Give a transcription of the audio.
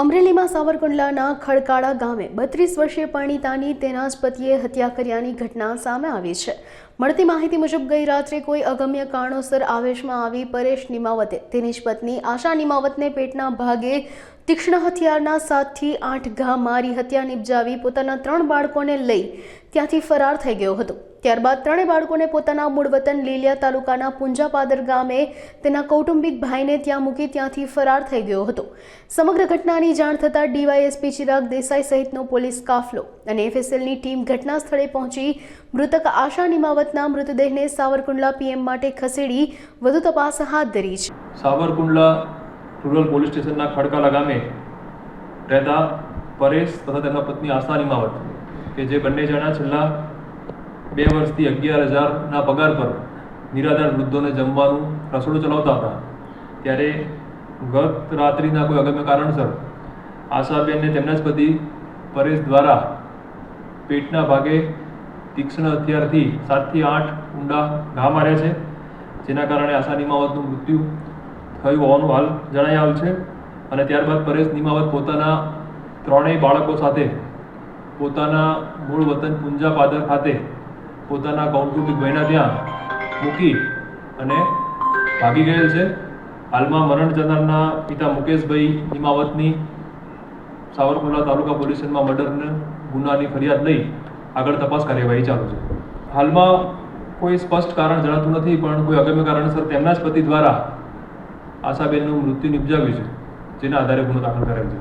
અમરેલીમાં સાવરકુંડલાના ખડકાળા ગામે બત્રીસ વર્ષીય પરણીતાની તેના જ પતિએ હત્યા કર્યાની ઘટના સામે આવી છે. મળતી માહિતી મુજબ ગઈ રાત્રે કોઈ અગમ્ય કારણોસર આવેશમાં આવી પરેશ નિમાવતે તેની જ પત્ની આશા નિમાવતને પેટના ભાગે તીક્ષ્ણ હથિયારના સાતથી આઠ ઘા મારી હત્યા નિપજાવી પોતાના ત્રણ બાળકોને લઈ ત્યાંથી ફરાર થઈ ગયો હતો. ત્યારબાદ ત્રણેય બાળકોને પોતાના મૂળ વતન લીલિયા તાલુકાના પુંજાપાદર ગામે તેના કૌટુંબિક ભાઈને ત્યાં મૂકી ત્યાંથી ફરાર થઈ ગયો હતો. સમગ્ર ઘટનાની જાણ થતાં ડીવાયએસપી ચિરાગ દેસાઈ સહિતનો પોલીસ કાફલો અને એફએસએલની ટીમ ઘટના સ્થળે પહોંચી મૃતક આશા નિમાવતના મૃતદેહને સાવરકુંડલા પીએમ માટે ખસેડી વધુ તપાસ હાથ ધરી છે. સાવરકુંડલા રૂરલ પોલીસ સ્ટેશનના ખડકાલા ગામે રહેતા પરેશ તથા તેમના પત્ની આશા નિમાવત, કે જે બંને જણા છેલ્લા બે વર્ષથી અગિયાર હજારના પગાર પર નિરાધાર વૃદ્ધોને જમવાનું રસોડું ચલાવતા હતા. ત્યારે ગત રાત્રિના કોઈ અગમ્ય કારણસર આશાબેનને તેમના જ પતિ પરેશ દ્વારા પેટના ભાગે તીક્ષ્ણ હથિયારથી સાતથી આઠ ઊંડા ઘા માર્યા છે, જેના કારણે આશા નિમાવતનું મૃત્યુ થયું હોવાનું હાલ જણાઈ આવ્યું છે. અને ત્યારબાદ પરેશ નિમાવત પોતાના ત્રણેય બાળકો સાથે, પોતાના મૂળ વતન પુંજા પાદર ખાતે પોતાના કૌટુંબિક ભાઈના ત્યાં મૂકી અને ભાગી ગયેલ છે. હાલમાં મરણ જનારના પિતા મુકેશભાઈ નિમાવતની સાવરકુંડલા તાલુકા પોલીસ સ્ટેશનમાં મર્ડરના ગુનાની ફરિયાદ લઈ આગળ તપાસ કાર્યવાહી ચાલુ છે. હાલમાં કોઈ સ્પષ્ટ કારણ જણાતું નથી, પણ કોઈ અગમ્ય કારણસર તેમના જ પતિ દ્વારા આશાબેનનું મૃત્યુ નિપજાવ્યું છે, જેના આધારે ગુનો દાખલ કરેલ છે.